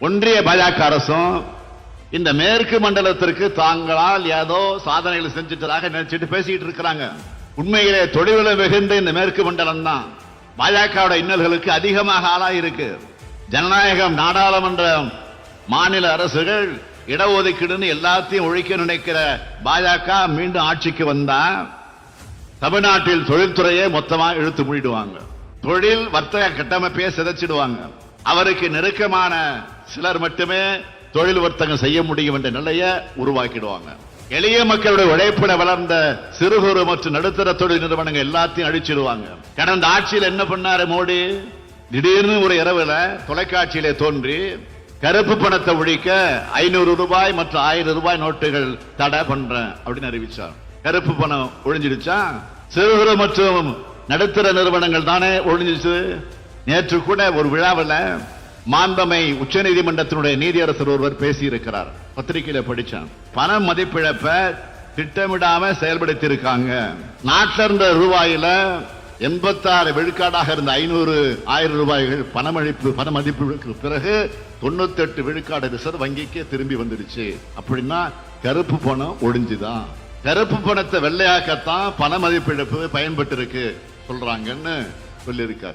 ஒன்றிய பாஜக அரசும் இந்த மேற்கு மண்டலத்திற்கு தாங்களால் ஏதோ சாதனைகள் செஞ்சுட்டதாக நினைச்சிட்டு பேசிட்டு இருக்கிறாங்க. உண்மையிலே தொழில மிகுந்த இந்த மேற்கு மண்டலம் தான் பாஜகவோட இன்னல்களுக்கு அதிகமாக ஆளாக இருக்கு ஜனநாயகம் நாடாளுமன்றம் மாநில அரசுகள் இடஒதுக்கீடுன்னு எல்லாத்தையும் ஒழிக்க நினைக்கிற பாஜக மீண்டும் ஆட்சிக்கு வந்தா தமிழ்நாட்டில் தொழில்துறையை மொத்தமாக இழுத்து மூடிடுவாங்க. தொழில் வர்த்தக கட்டமைப்பையே சிதைச்சிடுவாங்க. அவருக்கு நெருக்கமான சிலர் மட்டுமே தொழில் வர்த்தகம் செய்ய முடியும் என்ற நிலையை உருவாக்கிடுவாங்க. எளிய மக்களுடைய உழைப்பிட வளர்ந்த சிறு குறு மற்றும் நடுத்தர தொழில் நிறுவனங்கள் எல்லாத்தையும் அழிச்சிடுவாங்க. கடந்த ஆட்சியில் என்ன பண்ணாரு மோடி? திடீர்னு ஒரு இரவுல தொலைக்காட்சியிலே தோன்றி கருப்பு பணத்தை ஒழிக்க ஐநூறு ரூபாய் மற்றும் ஆயிரம் ரூபாய் நோட்டுகள் தடை பண்றேன் அப்படின்னு அறிவிச்சார். கருப்பு பணம் ஒழிஞ்சிடுச்சா? சிறு குறு மற்றும் நடுத்தர நிறுவனங்கள் தானே ஒழிஞ்சிச்சு? நேற்று கூட ஒரு விழாவில் மாண்பமை உச்சநீதிமன்றத்தினுடைய நீதியரசர் ஒருவர் பேசியிருக்கிறார். பத்திரிகையில படிச்சான். பண மதிப்பிழப்ப திட்டமிடாம செயல்படுத்தி இருக்காங்க நாட்டில இருந்த ரூபாயில எண்பத்தாறு விழுக்காடாக இருந்த ஐநூறு ஆயிரம் ரூபாய்கள் பணமளிப்பு பண மதிப்புக்கு பிறகு தொண்ணூத்தி எட்டு விழுக்காடு ரிசர்வ் வங்கிக்கே திரும்பி வந்துடுச்சு. அப்படின்னா கருப்பு பணம் ஒழிஞ்சுதான். கருப்பு பணத்தை வெள்ளையாக்கத்தான் பண மதிப்பிழப்பு பயன்பட்டு இருக்கு சொல்றாங்கன்னு சொல்லியிருக்காரு.